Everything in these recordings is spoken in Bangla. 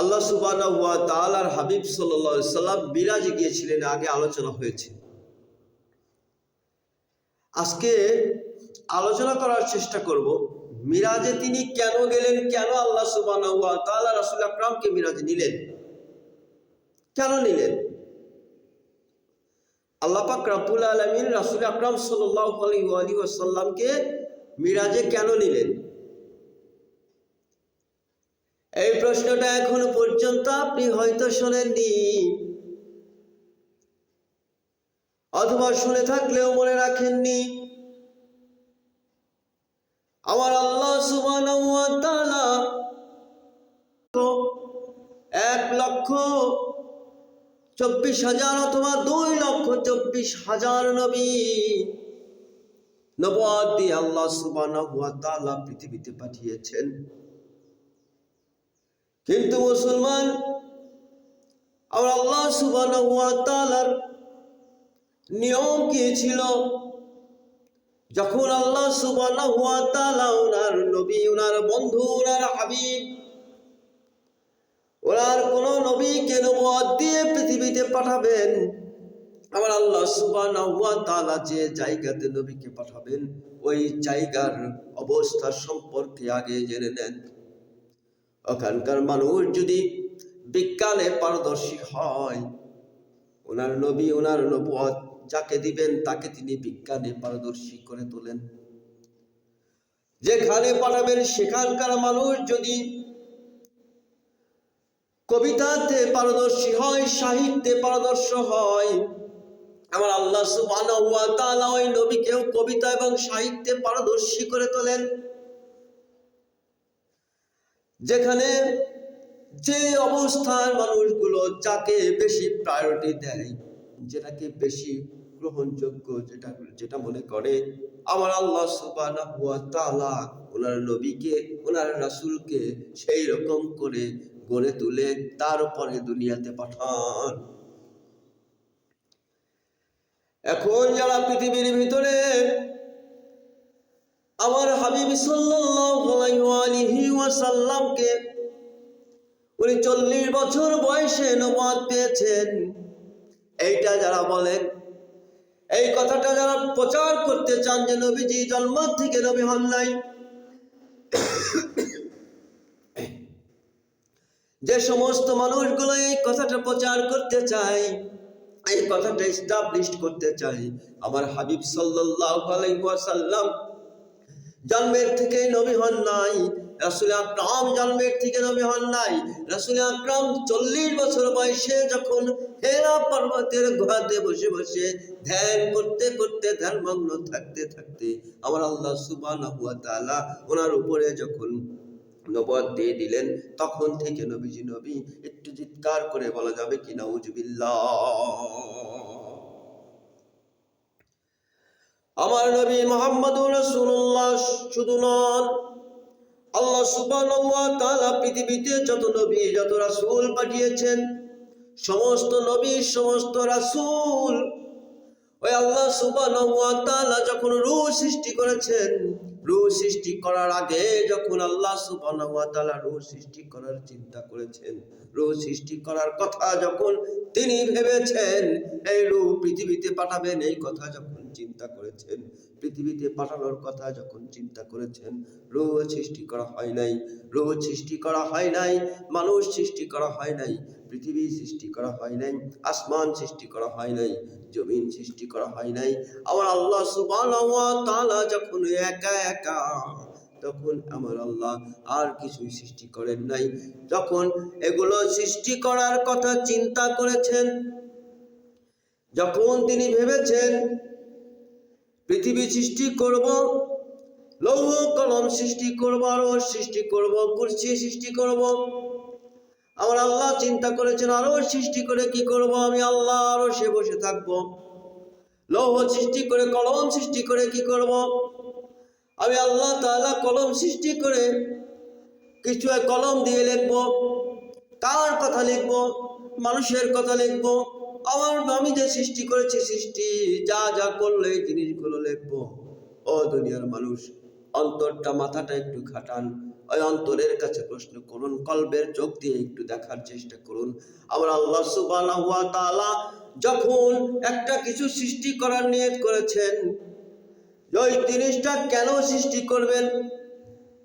আল্লাহ সুবানা তালার হাবিব সাল্লা সাল্লাম মিরাজে গিয়েছিলেন, আগে আলোচনা হয়েছে। আজকে আলোচনা করার চেষ্টা করব, মিরাজে তিনি কেন গেলেন, কেন আল্লাহ সুবানা রাসুল আকরামকে মিরাজে নিলেন? কেন নিলেন? আল্লাহ পাক রাব্বুল আলমিন রাসুল আকরাম সাল্লাহ আলী আলী মিরাজে কেন নিলেন? এই প্রশ্নটা এখনও পর্যন্ত আপনি হয়তো শোনেননি। অথবা শুনে থাকলেও মনে রাখেননি। আমার আল্লাহ সুবহানাহু এক লক্ষ চব্বিশ হাজার অথবা দুই লক্ষ চব্বিশ হাজার নবী নবাদ দিয়ে আল্লাহ তাআলা পৃথিবীতে পাঠিয়েছেন। কিন্তু মুসলমান আমার আল্লাহ তাআলার নিয়ম কি ছিল? যখন আল্লাহ সুবহানাহু ওয়া তাআলা ওনার নবী, ওনার বন্ধু, ওনার হাবিব, ওনার কোন নবীকে নবুয়ত দিয়ে পৃথিবীতে পাঠাবেন আমার আল্লাহ সুবহানাহু ওয়া তাআলা যে জায়গাতে নবীকে পাঠাবেন, ওই জায়গার অবস্থা সম্পর্কে আগে জেনে নেন। ওখানকার মানুষ যদি বিজ্ঞানে পারদর্শী হয়, ওনার নবী ওনার নবুয়ত যাকে দিবেন তাকে তিনি বিজ্ঞানে পারদর্শী করে তোলেন। যেখানে পাঠাবেন সেখানকার মানুষ যদি কবিতাতে পারদর্শী হয়, সাহিত্যে পারদর্শ হয়, আমার আল্লাহ তাআলা ওই নবীকেও কবিতা এবং সাহিত্যে পারদর্শী করে তোলেন। যেখানে যে অবস্থার মানুষগুলো যাকে বেশি প্রায়োরিটি দেয়, যেটাকে বেশি গ্রহণযোগ্য যেটা যেটা মনে করে, আমার আল্লাহ সুবহানাহু ওয়া তাআলা ওনার নবীকে, ওনার রাসূলকে সেই রকম করে গড়ে তুলে তারপরে দুনিয়াতে পাঠান। এখন যারা পৃথিবীর ভিতরে আমার হাবিব সাল্লাল্লাহু ওয়াসাল্লামকে উনি চল্লিশ বছর বয়সে নবাদ পেয়েছেন। এইটা যারা বলেন, এই কথাটা যারা প্রচার করতে চান যে নবীজি জন্ম থেকে নবী হন নাই, যে সমস্ত মানুষগুলো এই কথাটা প্রচার করতে চায়, এই কথাটা এস্টাবলিশ করতে চাই আমার হাবিব সাল্লাল্লাহু আলাইহি ওয়াসাল্লাম জন্মের থেকে নবী হন নাই। রাসুল আকরাম জন্মের থেকে নবী হন নাই। রাসুল আকরাম চল্লিশ বছর বয়সে যখন হেরা পর্বতের গুহাতে বসে বসে ধ্যান করতে করতে ধ্যানমগ্ন থাকতে থাকতে আমার আল্লাহ সুবান তাআলা ওনার উপরে যখন নবদ দিয়ে দিলেন, তখন থেকে নবীজি নবী একটু চিৎকার করে বলা যাবে কি নাউজুবিল্লাহ আমার নবী মোহাম্মদুর রাসূলুল্লাহ শুধু নন, আল্লাহ সুবহানাহু ওয়া তাআলা পৃথিবীতে যত নবী, যত রাসূল পাঠিয়েছেন, সমস্ত নবী, সমস্ত রাসূল, ওই আল্লাহ সুবহানাহু ওয়া তাআলা যখন রূহ সৃষ্টি করেছেন, রূহ সৃষ্টি করার আগে যখন আল্লাহ সুবহানাহু ওয়া তাআলা রূহ সৃষ্টি করার চিন্তা করেছেন রূহ সৃষ্টি করার কথা যখন তিনি ভেবেছেন, এই রূহ পৃথিবীতে পাঠাবেন, এই কথা যখন চিন্তা করেছেন, পৃথিবীতে পাঠানোর কথা যখন চিন্তা করেছেন রূহ সৃষ্টি করা হয় নাই রূহ সৃষ্টি করা হয় নাই, মানুষ সৃষ্টি করা হয় নাই, পৃথিবী সৃষ্টি করা হয় নাই, আসমান সৃষ্টি করা হয় নাই, জমিন সৃষ্টি করা হয় নাই আমার আল্লাহ তাআলা যখন একা একা তখন আমার আল্লাহ আর কিছুই সৃষ্টি করেন নাই। যখন এগুলো সৃষ্টি করার কথা চিন্তা করেছেন, যখন তিনি ভেবেছেন, পৃথিবী সৃষ্টি করব, লৌহ কলম সৃষ্টি করব আরও সৃষ্টি করব, কুরসি সৃষ্টি করব, আমার আল্লাহ চিন্তা করেছেন আরও সৃষ্টি করে কি করব? আমি আল্লাহ আরও সে বসে থাকব। লৌহ সৃষ্টি করে, কলম সৃষ্টি করে কি করব? আমি আল্লাহ তাআলা কলম সৃষ্টি করে কিছু কলম দিয়ে লিখব, কার কথা লিখব, মানুষের কথা লিখব, আমার আমি যে সৃষ্টি করেছি সৃষ্টি, যা যা করলে এই জিনিসগুলো লিখব। ও দুনিয়ার মানুষ, অন্তরটা, মাথাটা একটু খাটান, ওই অন্তরের কাছে প্রশ্ন করুন কল্পের চোখ দিয়ে একটু দেখার চেষ্টা করুন। আবার আল্লাহ তাআলা যখন একটা কিছু সৃষ্টি করার নিয়ত করেছেন ওই জিনিসটা কেন সৃষ্টি করবেন?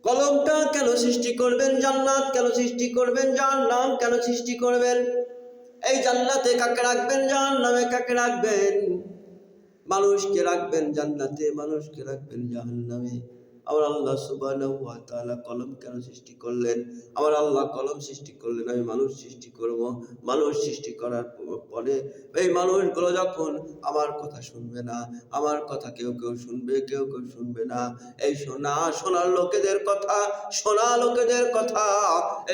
কলমটা কেন সৃষ্টি করবেন? জান্নাত কেন সৃষ্টি করবেন? জাহান্নাম কেন সৃষ্টি করবেন? এই জান্নাতে কাকে রাখবেন? জাহান্নামে কাকে রাখবেন? মানুষকে রাখবেন জান্নাতে, মানুষকে রাখবেন জাহান্নামে। আমার আল্লাহ তাআলা কলম কেন সৃষ্টি করলেন? আমার আল্লাহ কলম সৃষ্টি করলেন, আমি মানুষ সৃষ্টি করব। মানুষ সৃষ্টি করার পরে এই মানুষগুলো যখন আমার কথা শুনবে না, আমার কথা কেউ কেউ শুনবে, কেউ কেউ শুনবে না। এই শোনা শোনার লোকেদের কথা শোনা লোকেদের কথা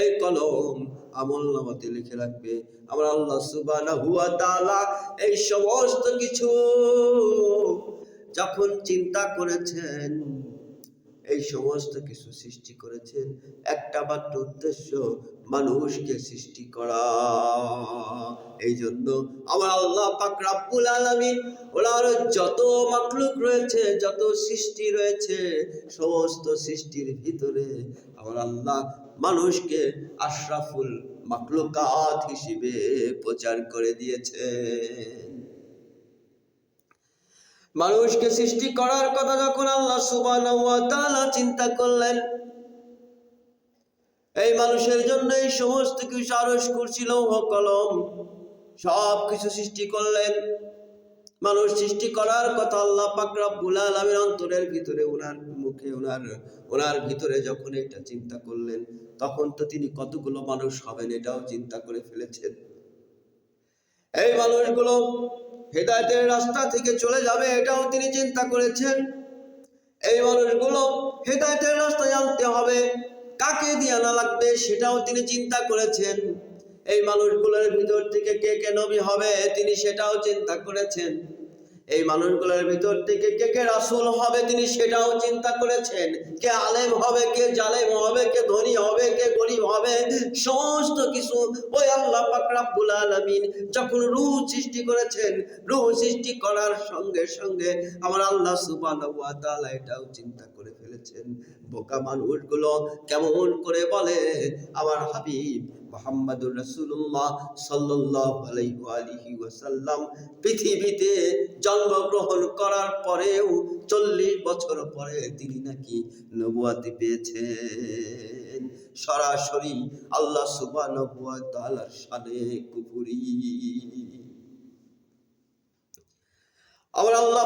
এই কলম আমল নামাতে লিখে রাখবে। আমার আল্লাহ তাআলা এই সমস্ত কিছু যখন চিন্তা করেছেন এই সমস্ত কিছু সৃষ্টি করেছেন। একটা মাত্র উদ্দেশ্য, মানুষকে সৃষ্টি করা। এই জন্য আমার আল্লাহ পাক রাব্বুল আলামিন ওনার যত মাকলুক রয়েছে, যত সৃষ্টি রয়েছে, সমস্ত সৃষ্টির ভিতরে আমার আল্লাহ মানুষকে আশরাফুল মাকলুকাত হিসেবে প্রচার করে দিয়েছেন মানুষকে সৃষ্টি করার কথা যখন আল্লাহ তাআলা চিন্তা করলেন, এই মানুষের জন্য এই সমস্ত কিছু আরস কুরসি, লৌহ, কলম সব কিছু সৃষ্টি করলেন। মানুষ সৃষ্টি করার কথা আল্লাহ পাক রব্বুল আলামিন অন্তরের ভিতরে ওনার মুখে, ওনার ওনার ভিতরে যখন এটা চিন্তা করলেন, তখন তো তিনি কতগুলো মানুষ হবেন এটাও চিন্তা করে ফেলেছেন। এই মানুষগুলো হেদায়েতের রাস্তা থেকে চলে যাবে, এটাও তিনি চিন্তা করেছেন। এই মানুষগুলো হেদায়েতের রাস্তা জানতে হবে, কাকে দিয়ে আনা লাগবে সেটাও তিনি চিন্তা করেছেন। এই মানুষগুলোর ভিতর থেকে কে কে নবী হবে তিনি সেটাও চিন্তা করেছেন। এই মানুষগুলোর ভিতর থেকে কে কে রাসূল হবে তিনি সেটাও চিন্তা করেছেন। কে আলেম হবে, কে জালেম হবে, কে ধনী হবে, কে গরিব হবে, সমস্ত কিছু ওই আল্লাহ পাক রাব্বুল আলামিন যখন রূহ সৃষ্টি করেছেন, রূহ সৃষ্টি করার সঙ্গে সঙ্গে আমার আল্লাহ তাআলা এটাও চিন্তা করে ফেলেছেন। বোকা মানুষগুলো কেমন করে বলে? আমার হাবিব মোহাম্মদুর আলাইহি ওয়াসাল্লাম পৃথিবীতে জন্মগ্রহণ করার পরেও চল্লিশ বছর পরে তিনি নাকি নবুয়াতি সরাসরি আল্লাহ তাআলার শানে কুফরি। আমার আল্লাহ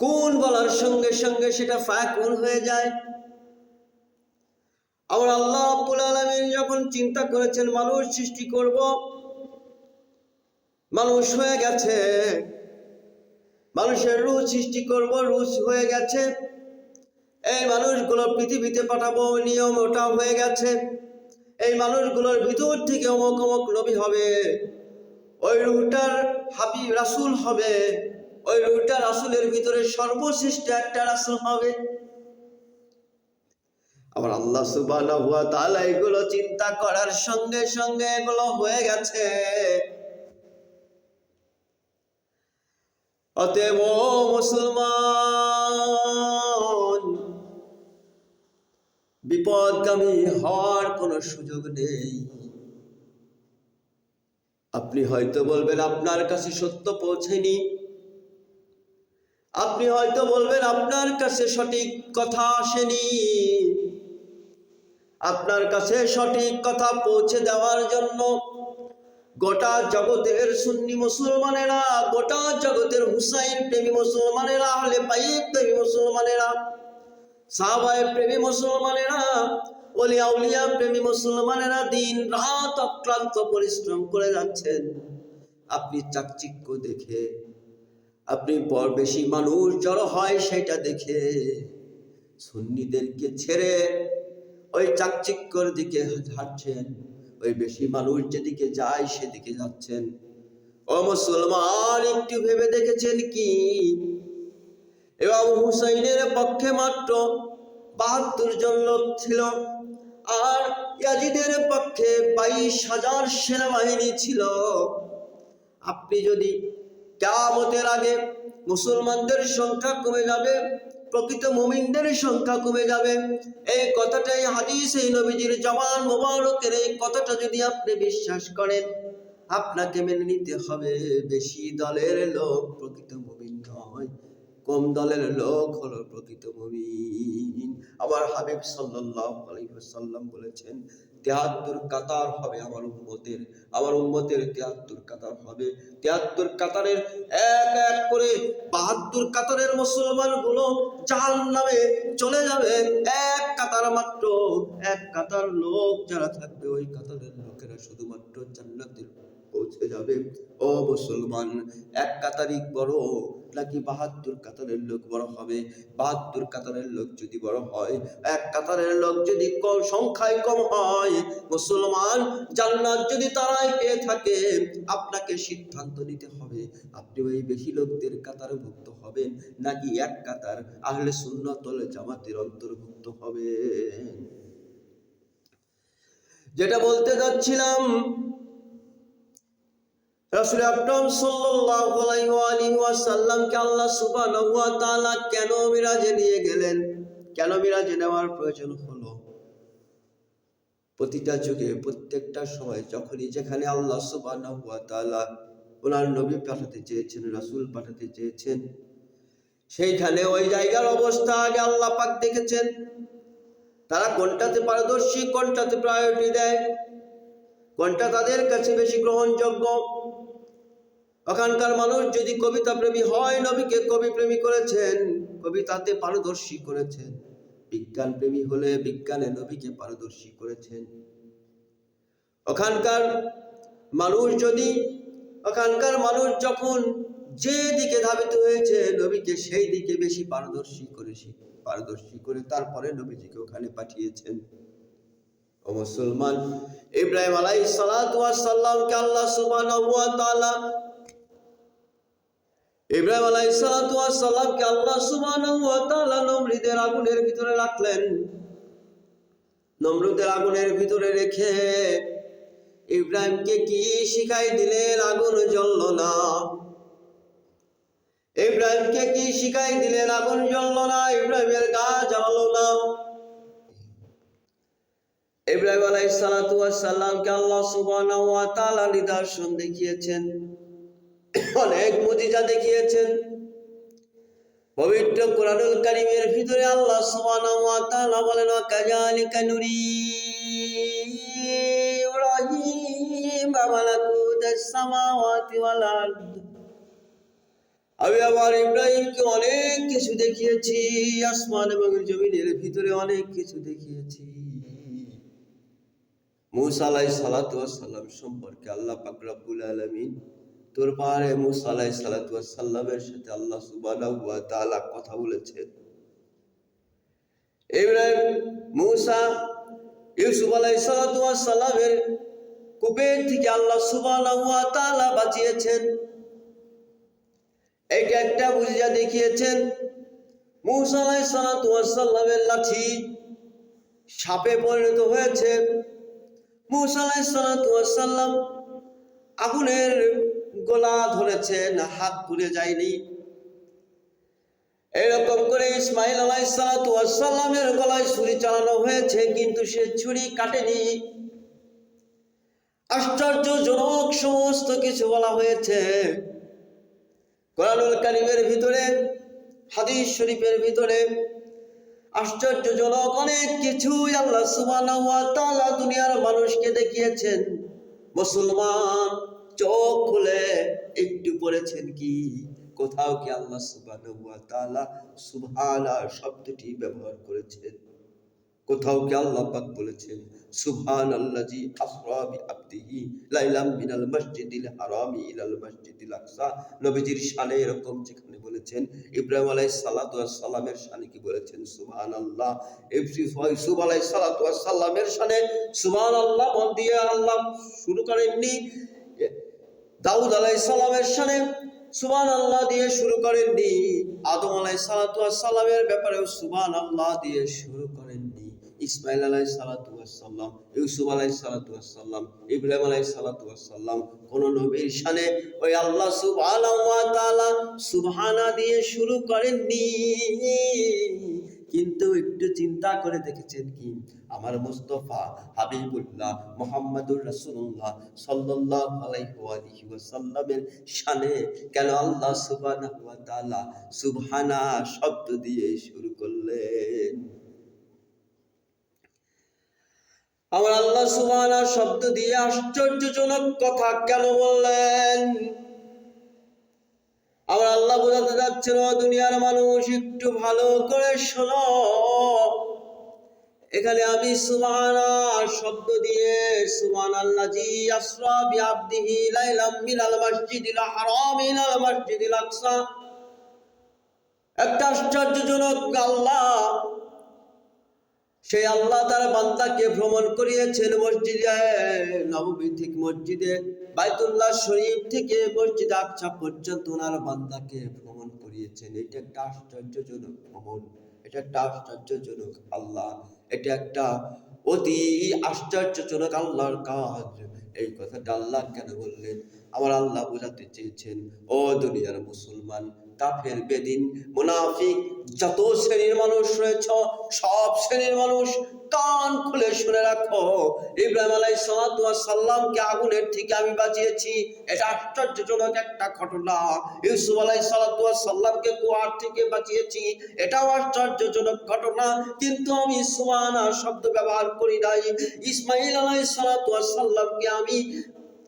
কোন বলার সঙ্গে সঙ্গে সেটা ফাকুন হয়ে যায়। আমার আল্লাহ রাব্বুল আলামিন যখন চিন্তা করেছেন, মানুষ সৃষ্টি করব, মানুষ হয়ে গেছে। মানুষের রূহ সৃষ্টি করব রুচ হয়ে গেছে। এই মানুষগুলো পৃথিবীতে পাঠাবো, নিয়ম ওটা হয়ে গেছে। এই মানুষগুলোর ভিতর থেকে অমক অমক নবী হবে। ওই রুহটার হাবি রাসূল হবে। ওই রুহটা রাসুলের ভিতরে সর্বশ্রেষ্ঠ একটা রাসূল হবে। আবার আল্লাহ সুবহানাহু ওয়া তাআলা এগুলো চিন্তা করার সঙ্গে সঙ্গে এগুলো হয়ে গেছে। অতএব মুসলমান, বিপদগামী হওয়ার কোনো সুযোগ নেই। আপনি হয়তো বলবেন, আপনার কাছে সত্য পৌঁছেনি। আপনি হয়তো বলবেন, আপনার কাছে সঠিক কথা আসেনি। আপনার কাছে সঠিক কথা পৌঁছে দেওয়ার জন্য গোটা জগতের সুন্নি মুসলমানেরা, গোটা জগতের হুসাইন প্রেমী মুসলমানেরা হলে পাইক প্রেমী মুসলমানেরা, সাহাবায়ে প্রেমী মুসলমানেরা, ওলিয়া উলিয়া প্রেমী মুসলমানেরা দিন রাত অক্লান্ত পরিশ্রম করে যাচ্ছেন। আপনি চাকচিক্য দেখে, আপনি পর বেশি মানুষ, জড়ো হয় সেটা দেখে, সুন্নিদেরকে ছেড়ে ওই চাকচিক্যর দিকে হাঁটছেন, ওই বেশি মানুষ যেদিকে যায় সেদিকে যাচ্ছেন। ও মুসলমান, একটু ভেবে দেখেছেন কি? এবং হুসাইনের পক্ষে মাত্র বাহাত্তর জন লোক ছিল আর ইয়াজিদের পক্ষে বাইশ হাজার সেনাবাহিনী ছিল। আপনি যদি কেয়ামতের আগে মুসলমানদের সংখ্যা কমে যাবে প্রকৃত মুমিনদের সংখ্যা কমে যাবে। এই কথাটাই হাদিস এই নবীজির জবান মোবারকের এই কথাটা যদি আপনি বিশ্বাস করেন, আপনাকে মেনে নিতে হবে। বেশি দলের লোক প্রকৃত মুমিন নয়, কম দলের লোক হলো প্রকৃত মুমিন। আবার হাবিব সাল্লাল্লাহু আলাইহি ওয়াসাল্লাম বলেছেন তেহাত্তর কাতার হবে আমার উম্মতের আমার উম্মতের তেহাত্তর কাতার হবে। তেহাত্তর কাতারের এক এক করে বাহাত্তর কাতারের মুসলমানগুলো জাহান নামে চলে যাবে। এক কাতার মাত্র, এক কাতার লোক যারা থাকবে, ওই কাতারের লোকেরা শুধুমাত্র জান্নাতে পৌঁছে যাবে। ও মুসলমান, এক কাতারিক বড় নাকি বাহাত্তর কাতারের লোক বড় হবে? বাহাত্তর কাতারের লোক যদি বড় হয়, এক কাতারের লোক যদি কম সংখ্যায় কম হয়, মুসলমান জান্নাত যদি তারাই পেয়ে থাকে, আপনাকে সিদ্ধান্ত নিতে হবে। আপনি ওই বেশি লোকদের কাতারে ভুক্ত হবেন, নাকি এক কাতার আহলে সুন্নতল জামাতের অন্তর্ভুক্ত হবেন? যেটা বলতে যাচ্ছিলাম রাসূল আকরাম ওয়াসাল্লামকে আল্লাহ তাআলা কেন মিরাজে নিয়ে গেলেন? কেন মিরাজে নেওয়ার প্রয়োজন হলো? প্রতিটা যুগে, প্রত্যেকটা সময় যখনই যেখানে আল্লাহ তাআলা ওনার নবী পাঠাতে চেয়েছেন, রাসূল পাঠাতে চেয়েছেন, সেইখানে ওই জায়গার অবস্থা আগে আল্লাহ পাক দেখেছেন। তারা কোনটাতে পারদর্শী, কোনটাতে প্রায়োরিটি দেয়? কোনটা তাদের কাছে বেশি গ্রহণযোগ্য? ওখানকার মানুষ যদি কবিতা প্রেমী হয়, নবীকে কবি প্রেমী করেছেন, কবিতাতে পারদর্শী করেছেন। বিজ্ঞান প্রেমী হলে বিজ্ঞানে নবীকে পারদর্শী করেছেন। ওখানকার মানুষ যদি, ওখানকার মানুষ যখন যে দিকে ধাবিত হয়েছে, নবীকে সেই দিকে বেশি পারদর্শী করে পারদর্শী করে তারপরে নবীজিকে ওখানে পাঠিয়েছেন। ও মুসলমান, ইব্রাহিম আলাইহিস সালাতু ওয়াস সালামকে আল্লাহ ইব্রাহিম আলাইহিস সালাতু ওয়াস সালামকে আল্লাহ সুবহানাহু ওয়া আগুনের ভিতরে রাখলেন। নমরুদের আগুনের ভিতরে রেখে ইব্রাহিমকে কি শিখাই দিলেন? আগুন জ্বলল না। ইব্রাহিমকে কি শিখাই দিলেন? আগুন জ্বলল না। ইব্রাহিমের গা জ্বালালো না। ইব্রাহিম আলাইহিস সালাতু ওয়াস সালামকে আল্লাহ ওয়া নিদর্শন দেখিয়েছেন। অনেক মুজিজা দেখিয়েছেন। পবিত্র কোরআনুল কারীমের ভিতরে আল্লাহ সুবহানাহু বলেন কাযালিকা নুরি ইব্রাহিম মালাকুতাস আমি আমার ইব্রাহিমকে অনেক কিছু দেখিয়েছি, আসমান এবং জমিনের ভিতরে অনেক কিছু দেখিয়েছি। মুসা আলাই সালাতু সাল্লাম সম্পর্কে আল্লাহ পাক রব্বুল তোর পাহাড়ে মুসা আলাই সালাতু সাল্লামের সাথে আল্লাহ সুবহানাহু ওয়া তাআলা কথা বলেছেন। ইব্রাহিম, মুসা, ইউসুফ আলাই সালাতু সাল্লামের কূপের থেকে আল্লাহ সুবহানাহু ওয়া তাআলা বাঁচিয়েছেন। এটা একটা বুঝিয়া দেখিয়েছেন। মুসা আলাই সালাতু সাল্লামের লাঠি সাপে পরিণত হয়েছে। মুসা আলাইসাল্লাম আগুনের গোলা ধরেছেন হাত পুড়ে যায়নি। এরকম করে ইসমাইল আলাইসাল্লামের গলায় ছুরি চালানো হয়েছে, কিন্তু সে ছুরি কাটেনি। আশ্চর্যজনক সমস্ত কিছু বলা হয়েছে। কোরআনুল কারিমের ভিতরে, হাদিস শরীফের ভিতরে আশ্চর্যজনক অনেক কিছুই আল্লাহ তাআলা দুনিয়ার মানুষকে দেখিয়েছেন। মুসলমান চোখ খুলে একটু পড়েছেন কি? কোথাও কি আল্লাহ সুবহানা শব্দটি ব্যবহার করেছেন? কোথাও কি আল্লাহ পাক বলেছেন সুবহান লাইলাম মিনাল মসজিদিল ইলাল মসজিদিল আকসা। নবীজির শানে এরকম যেখানে বলেছেন, ইব্রাহিম আলাইহিস সালামের শানে কি বলেছেন? সুবহানাল্লাহ। ইউসুফ আলাইহিস সালাতু ওয়াস সালামের শানে সুবহানাল্লাহ মন দিয়ে আল্লাহ শুরু করেননি। দাউদ আলাইহিস সালামের শানে সুবহান আল্লাহ দিয়ে শুরু করেননি। আদম আলাইহিস সালাতু ওয়াস সালামের ব্যাপারেও সুবহান আল্লাহ দিয়ে শুরু করেন করেননি ইসমাইল আলাই সালাতাম ইউসুফ আলাই সালাতাম ইব্রাহিম আলাই সালাতাম কোন নবীর শানে ওই আল্লাহ সুবহানাহু সুবহানা দিয়ে শুরু করেননি। কিন্তু একটু চিন্তা করে দেখেছেন কি? আমার মুস্তফা হাবিবুল্লাহ মোহাম্মদুর রাসূলুল্লাহ সাল্লাল্লাহু আলাইহি ওয়াসাল্লামের শানে কেন আল্লাহ সুবহানাহু ওয়া তাআলা সুবহানা শব্দ দিয়ে শুরু করলেন? আমার আল্লাহ সুবহানা শব্দ দিয়ে আশ্চর্যজনক কথা কেন বললেন? আমার আল্লাহ বোঝাতে যাচ্ছে না দুনিয়ার মানুষ, একটু ভালো করে শোনো। এখানে আমি সুবহানা শব্দ দিয়ে সুবহান আল্লাজি আসরা বিআবদিহি লাইলাম মিনাল মাসজিদিল হারাম ইলাল মাসজিদিল আকসা। একটা আশ্চর্যজনক আল্লাহ। সেই আল্লাহ তার বান্দাকে ভ্রমণ করিয়েছেন মসজিদে নবমী থেকে মসজিদে। বাইতুল্লাহ শরীফ থেকে মসজিদ আকসা পর্যন্ত ওনার বান্দাকে ভ্রমণ করিয়েছেন। এটা একটা আশ্চর্যজনক ভ্রমণ, এটা একটা আশ্চর্যজনক আল্লাহ, এটা একটা অতি আশ্চর্যজনক আল্লাহর কাজ। এই কথাটা আল্লাহ কেন বললেন? আমার আল্লাহ বোঝাতে চেয়েছেন, ও দুনিয়ার মুসলমান কাফের বেদিন। মুনাফিক যত শ্রেণির মানুষ রয়েছ, সব শ্রেণির মানুষ কান খুলে শুনে রাখো। ইব্রাহিম আলাই সাল্লামকে আগুনের থেকে আমি বাঁচিয়েছি। এটা আশ্চর্যজনক একটা ঘটনা। ইউসুফ আলাই সাল্লামকে কুয়ার থেকে বাঁচিয়েছি, এটাও আশ্চর্যজনক ঘটনা। কিন্তু আমি সুমানা শব্দ ব্যবহার করি নাই। ইসমাইল আলাই সাল্লামকে আমি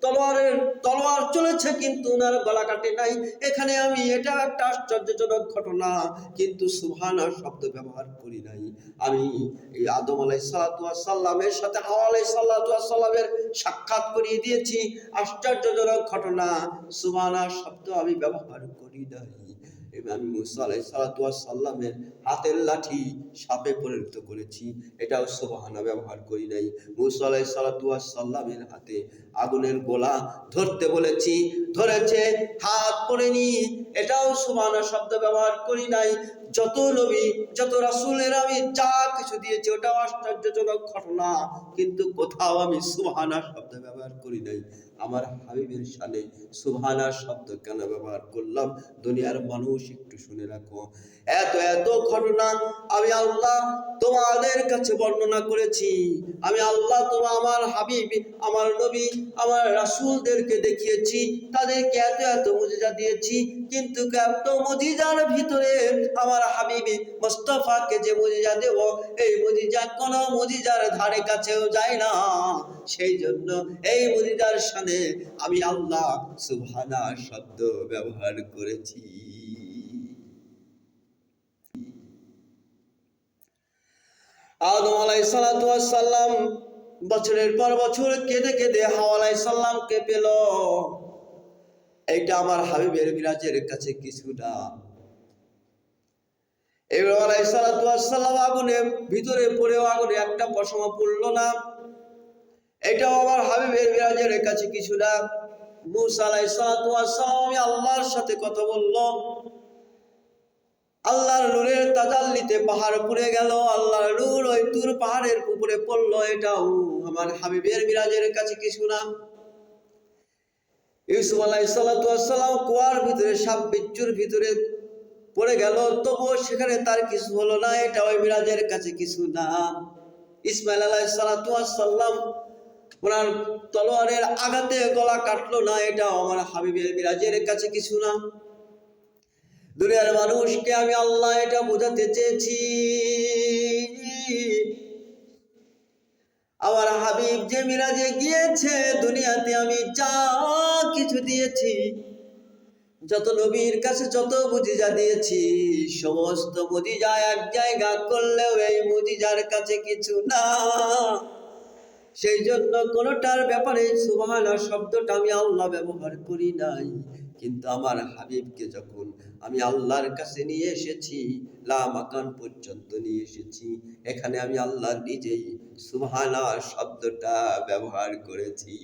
তলোয়ারের তলোয়ার চলেছে কিন্তু ওনার গলা কাটে নাই। এখানে আমি, এটা একটা আশ্চর্যজনক ঘটনা। কিন্তু সুহানা শব্দ ব্যবহার করি নাই। আমি এই আদম আলাই সাল্লামের সাথে হাওয়া আলাই সাল্লামের সাক্ষাৎ করিয়ে দিয়েছি। আশ্চর্যজনক ঘটনা। সুহানা শব্দ আমি ব্যবহার করি নাই। আমি মুসা আলাই সাল্লামের হাতের লাঠি সাপে পরিণত করেছি। এটাও সোবাহানা ব্যবহার করি নাই। মুসা আলাই সাল্লামের হাতে আগুনের গোলা ধরতে বলেছি, ধরেছে, হাত পড়েনি এটাও সোবাহানা শব্দ ব্যবহার করি নাই। যত নবী, যত রাসূলের আমি যা কিছু দিয়েছি, ওটাও আশ্চর্যজনক ঘটনা। কিন্তু কোথাও আমি সুবহানা শব্দ ব্যবহার করি নাই। আমার হাবিবের সানে সুবহানা শব্দ কেন ব্যবহার করলাম? দুনিয়ার মানুষ একটু শুনে রাখো। এত এত ঘটনা আমি আল্লাহ তোমাদের কাছে বর্ণনা করেছি। আমি আল্লাহ তোমার আমার হাবিব, আমার নবী, আমার রাসূলদেরকে দেখিয়েছি। তাদেরকে এত এত মুজিজা দিয়েছি। কিন্তু এত মুজিজার ভিতরে আমার হাবিবি মোস্তফাকে যে মুজিজা দেব, এই মুজিজা কোন মুজিজার ধারে কাছেও যায় না। সেই জন্য এই মুজিজার সানে আমি আল্লাহ সুবহানা শব্দ ব্যবহার করেছি। আদম আলাই সাল্লাম বছরের পর বছর কেঁদে কেঁদে হাওয়া আলাই সাল্লামকে পেল। এইটা আমার হাবিবের বিরাজের কাছে কিছুটা। এবার আলাই সাল্লাম আগুনে ভিতরে পড়েও আগুনে একটা পশমা পড়ল না। এটাও আমার হাবিবের বিরাজের কাছে কিছু না মুসা আলাই সাল্লাম আল্লাহর সাথে কথা বলল। আল্লাহর নূরের তাজাল্লিতে পাহাড় পুড়ে গেল, আল্লাহর নূর ওই তুর পাহাড়ের উপরে পড়ল। এটাও আমার হাবিবের মিরাজের কাছে কিছু না ইউসুফ আলাই সাল্লাম কুয়ার ভিতরে সাপ বিচ্ছুর ভিতরে পড়ে গেল। তবুও সেখানে তার কিছু হলো না, এটা ওই মিরাজের কাছে কিছু না ইসমাইল আলাই সাল্লাম ওনার তলোয়ারের আঘাতে গলা কাটলো না এটা আমার হাবিবের মিরাজের কাছে কিছু না। দুনিয়ার মানুষকে আমি আল্লাহ এটা বোঝাতে চেয়েছি। আমার হাবিব যে মিরাজে গিয়েছে, দুনিয়াতে আমি যা কিছু দিয়েছি, যত নবীর কাছে যত মুজিজা দিয়েছি, সমস্ত মুজিজা এক জায়গা করলেও এই মুজিজার কাছে কিছু না। সেই জন্য কোনোটার ব্যাপারে সুবহানা শব্দটা আমি আল্লাহ ব্যবহার করি নাই। কিন্তু আমার হাবিবকে যখন আমি আল্লাহর কাছে নিয়ে এসেছি লামাকান পর্যন্ত নিয়ে এসেছি, এখানে আমি আল্লাহ নিজেই সুবহানা শব্দটা ব্যবহার করেছি।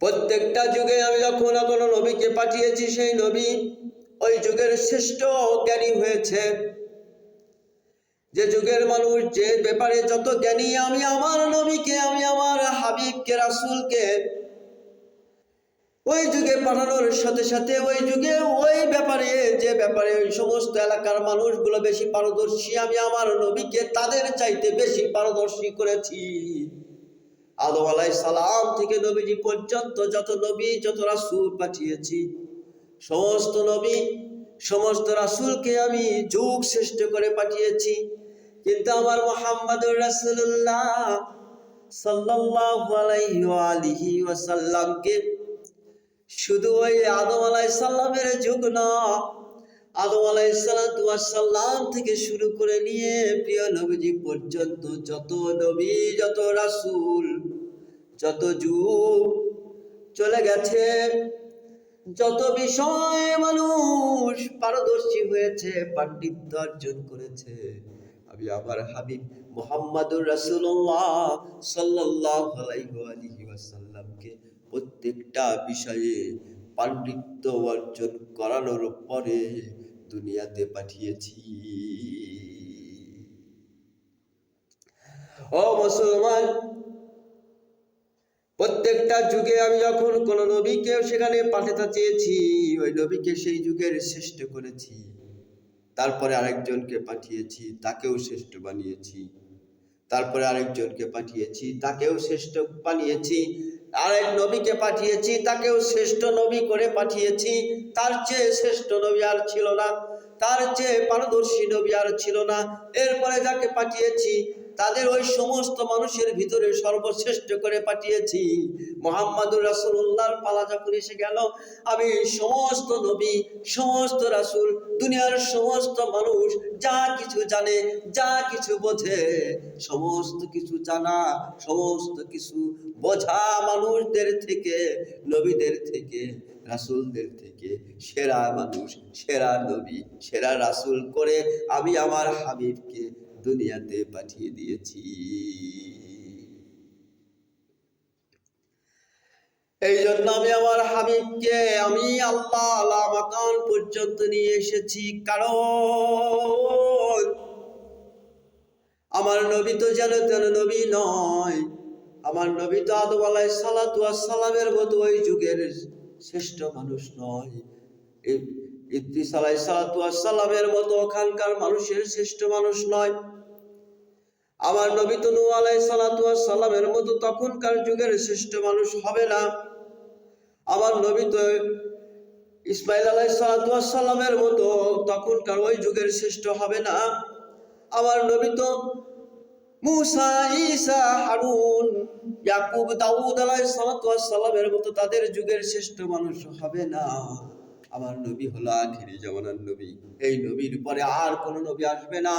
প্রত্যেকটা যুগে আমি যখন কোনো নবীকে পাঠিয়েছি, সেই নবী ওই যুগের শ্রেষ্ঠ জ্ঞানী হয়েছে। যে যুগের মানুষ, যে ব্যাপারে যত জ্ঞানী, আমি আমার নবীকে, আমি আমার হাবিবকে, রাসূলকে ওই যুগে পাঠানোর সাথে সাথে, ওই যুগে ওই ব্যাপারে, যে ব্যাপারে ওই সমস্ত এলাকার মানুষগুলো বেশি পারদর্শী, আমি আমার নবীকে তাদের চাইতে বেশি পারদর্শী করেছি। আদম আলাই সালাম থেকে নবীজি পর্যন্ত যত নবী, যত রাসূল পাঠিয়েছি, সমস্ত নবী, সমস্ত রাসুলকে আমি যুগ শ্রেষ্ঠ করে পাঠিয়েছি। কিন্তু আমার মোহাম্মদুর রাসূলুল্লাহ সাল্লাল্লাহু আলাইহি ওয়া আলিহি ওয়াসাল্লামকে শুধু ওই আদম আলাই সাল্লামের যুগ না, আদম আলাই সাল্লাম থেকে শুরু করে নিয়ে প্রিয় নবীজি পর্যন্ত যত নবী, যত রাসূল, যত যুগ চলে গেছে, যত বিষয় মানুষ পারদর্শী হয়েছে, পাণ্ডিত্য অর্জন করেছে। আমার হাবিব মোহাম্মদুর রাসূলুল্লাহ সাল্লাল্লাহু আলাইহি ওয়াসাল্লামকে প্রত্যেকটা বিষয়ে পাণ্ডিত্য অর্জন করানোর পরে দুনিয়াতে পাঠিয়েছি। ও মুসলমান, প্রত্যেকটা যুগে আমি যখন কোন নবীকে সেখানে পাঠাতে চেয়েছি, ওই নবীকে সেই যুগের শ্রেষ্ঠ করেছি। তারপরে আরেকজনকে পাঠিয়েছি, তাকেও শ্রেষ্ঠ বানিয়েছি। তারপরে আরেকজনকে পাঠিয়েছি, তাকেও শ্রেষ্ঠ বানিয়েছি। আরেক নবীকে পাঠিয়েছি, তাকেও শ্রেষ্ঠ নবী করে পাঠিয়েছি। তার চেয়ে শ্রেষ্ঠ নবী আর ছিল না। তার চেয়ে পারদর্শী নবী আর ছিল না। এরপরে যাকে পাঠিয়েছি তাদের ওই সমস্ত মানুষের ভিতরে সর্বশ্রেষ্ঠ করে পাঠিয়েছি। মোহাম্মদুর রাসূলুল্লাহর পালা যখন এসে গেল, আমি সমস্ত নবী, সমস্ত রাসূল, দুনিয়ার সমস্ত মানুষ যা কিছু জানে, যা কিছু বোঝে, সমস্ত কিছু জানা, সমস্ত কিছু বোঝা মানুষদের থেকে, নবীদের থেকে, রাসূলদের থেকে, সেরা মানুষ, সেরা নবী, সেরা রাসূল করে আমি আমার হাবিবকে দুনিয়াতে পাঠিয়ে দিয়েছি। এই জন্য আমি আমার হাবিবকে, আমি আল্লাহ আলা মাকান পর্যন্ত নিয়ে এসেছি। কারণ আমার নবী তো যেন তেন নবী নয়। আমার নবী তো আদম আলাই সালাতু সালামের মতো ওই যুগের শ্রেষ্ঠ মানুষ নয়। ইদ্রিস আলাই সালাতু সালামের মতো ওখানকার মানুষের শ্রেষ্ঠ মানুষ নয়। আমার নবী তো নূহ আলাই সালাতু সালামের মতো তখনকার যুগের শ্রেষ্ঠ মানুষ হবে না। আমার নবী তো ইসমাইল আলাই সালামের মতো তখনকার ওই যুগের শ্রেষ্ঠ হবে না। আমার নবী তো মুসা, ঈসা, হারুন, ইয়াকুব, দাউদ আলাই সালামের মতো তাদের যুগের শ্রেষ্ঠ মানুষ হবে না। আমার নবী হলো আখিরি জামানার নবী। এই নবীর পরে আর কোন নবী আসবে না।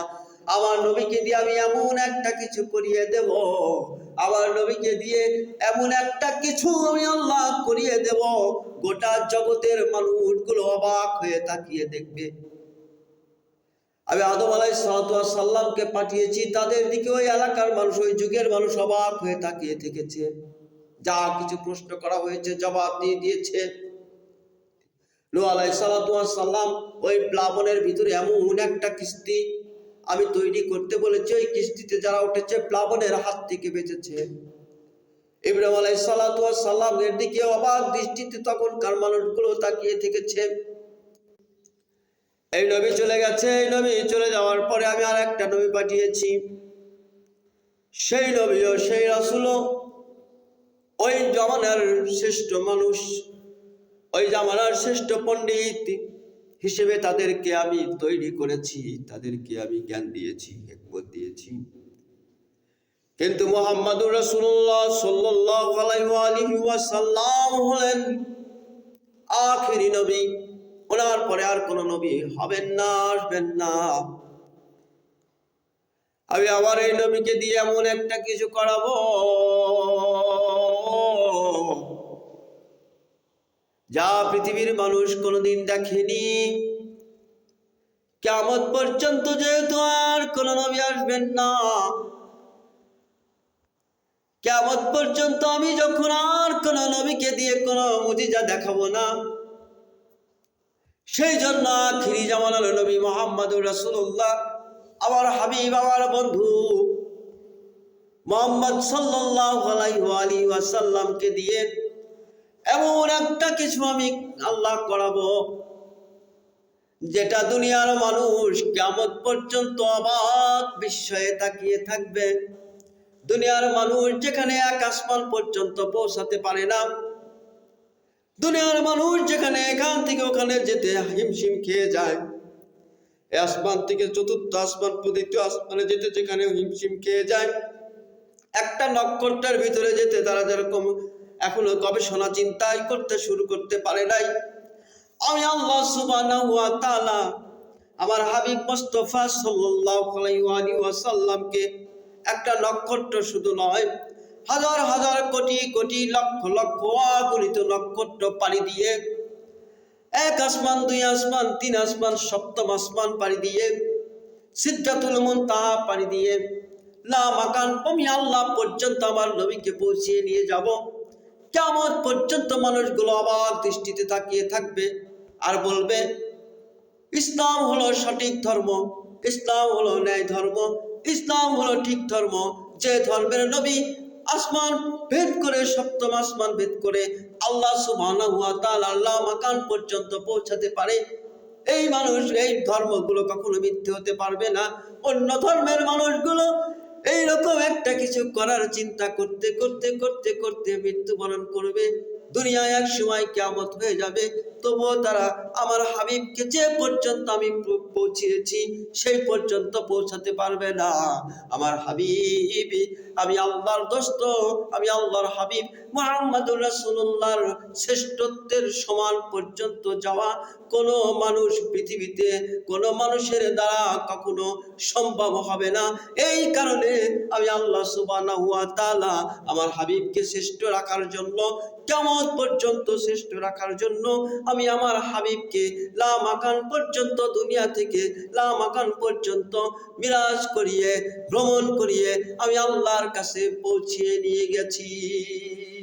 আমার নবীকে দিয়ে আমি এমন একটা কিছু করিয়ে দেব। আমার নবীকে দিয়ে এমন একটা কিছু আমি আল্লাহ করিয়ে দেব। গোটা জগতের মানুষ মানুষগুলো অবাক হয়ে তাকিয়ে দেখবে। আমি আদম আলাই সাল্লামকে পাঠিয়েছি, তাদের দিকে ওই এলাকার মানুষ, ওই যুগের মানুষ অবাক হয়ে তাকিয়ে থেকেছে। যা কিছু প্রশ্ন করা হয়েছে, জবাব দিয়ে দিয়েছে। নো আলাই সাল্লাম ওই প্লাবনের ভিতরে এমন একটা কিস্তি আমি তৈরি করতে বলেছি, ওই কিস্তিতে যারা উঠেছে, প্লাবনের হাত থেকে বেঁচেছে। ইব্রাহিম আলাই সাল্লামের দিকে অবাক দৃষ্টিতে তখনকার মানুষগুলো তাকিয়ে থেকেছে। এই নবী চলে গেছে, এই নবী চলে যাওয়ার পরে আমি আর একটা নবী পাঠিয়েছি। সেই নবীও, সেই রাসুলও ওই জমানার শ্রেষ্ঠ মানুষ, ওই জামানার শ্রেষ্ঠ পণ্ডিত। হিসেবে তাদেরকে আমি তৈরি করেছি, তাদেরকে আমি জ্ঞান দিয়েছি একমত দিয়েছি। কিন্তু মোহাম্মদুর রাসূলুল্লাহ সাল্লাল্লাহু আলাইহি ওয়াসাল্লাম হলেন আখেরি নবী। ওনার পরে আর কোন নবী হবেন না, আসবেন না। আমি আবার এই নবীকে দিয়ে এমন একটা কিছু করাবো যা পৃথিবীর মানুষ কোনোদিন দেখেনি। কেমন পর্যন্ত যেহেতু আর কোন নবী আসবেন না কেমন পর্যন্ত আমি যখন আর কোন নবীকে দিয়ে কোন মুজিজা দেখাবো না, সেই জন্য আখিরি জামানার নবী মোহাম্মদুর রাসূলুল্লাহ, আমার হাবিব, আমার বন্ধু মোহাম্মদ সাল্লাল্লাহু আলাইহি ওয়াসাল্লামকে দিয়ে এমন একটা কিছু আমি আল্লাহ করাবো, যেটা দুনিয়ার মানুষ কেমন পর্যন্ত অবাক বিস্ময়ে তাকিয়ে থাকবে। দুনিয়ার মানুষ যেখানে এক আসমান পর্যন্ত পৌঁছাতে পারে না, দুনিয়ার মানুষ যেখানে এখান থেকে ওখানে যেতে হিমশিম খেয়ে যায় আসমান থেকে চতুর্থ আসমান দ্বিতীয় আসমানে যেতে যেখানে হিমশিম খেয়ে যায়, একটা নক্ষত্রের ভিতরে যেতে তারা যেরকম এখনও গবেষণা চিন্তাই করতে শুরু করতে পারে নাই। আমি আল্লাহ সুবহানাহু ওয়া তাআলা আমার হাবিব মুস্তাফা সাল্লাল্লাহু আলাইহি ওয়াসাল্লামকে একটা নক্ষত্র শুধু নয়, হাজার হাজার কোটি কোটি লক্ষ লক্ষ অগণিত নক্ষত্র পাড়ি দিয়ে, এক আসমান, দুই আসমান, তিন আসমান, সপ্তম আসমান পাড়ি দিয়ে, সিদ্ধাতুল মুনতাহা পাড়ি দিয়ে লা মাকান আমি আল্লাহ পর্যন্ত আমার নবীকে পৌঁছিয়ে নিয়ে যাব। কেমন পর্যন্ত মানুষগুলো অবাক দৃষ্টিতে তাকিয়ে থাকবে আর বলবে, ইসলাম হলো সঠিক ধর্ম, ইসলাম হলো ন্যায় ধর্ম, ইসলাম হলো ঠিক ধর্ম। যে ধর্মের নবী আসমান ভেদ করে, সপ্তম আসমান ভেদ করে আল্লাহ আল্লাহ মাকান পর্যন্ত পৌঁছাতে পারে। এই মানুষ, এই ধর্মগুলো কখনো মিথ্যে হতে পারবে না। অন্য ধর্মের মানুষগুলো এইরকম একটা কিছু করার চিন্তা করতে করতে করতে করতে মৃত্যুবরণ করবে। দুনিয়ায় এক সময় কেমত হয়ে যাবে। তবুও তারা আমার হাবিবকে যে পর্যন্ত আমি পৌঁছিয়েছি, সেই পর্যন্ত পৌঁছাতে পারবে না। আমার হাবিব আমি আল্লাহর দোস্ত, আমি আল্লাহর হাবিব। মোহাম্মদুর রাসূলুল্লাহর শ্রেষ্ঠত্বের সমান পর্যন্ত যাওয়া কোনো মানুষ পৃথিবীতে, কোনো মানুষের দ্বারা কখনো সম্ভব হবে না। এই কারণে আমি আল্লাহ সুবহানাহু ওয়া তাআলা আমার হাবিবকে শ্রেষ্ঠ রাখার জন্য কেমন পর্যন্ত শ্রেষ্ঠ রাখার জন্য আমি আমার হাবিবকে লা মাকান পর্যন্ত, দুনিয়া থেকে লা মাকান পর্যন্ত বিরাজ করিয়ে, ভ্রমণ করিয়ে আমি আল্লাহর কাছে পৌঁছিয়ে নিয়ে গেছি।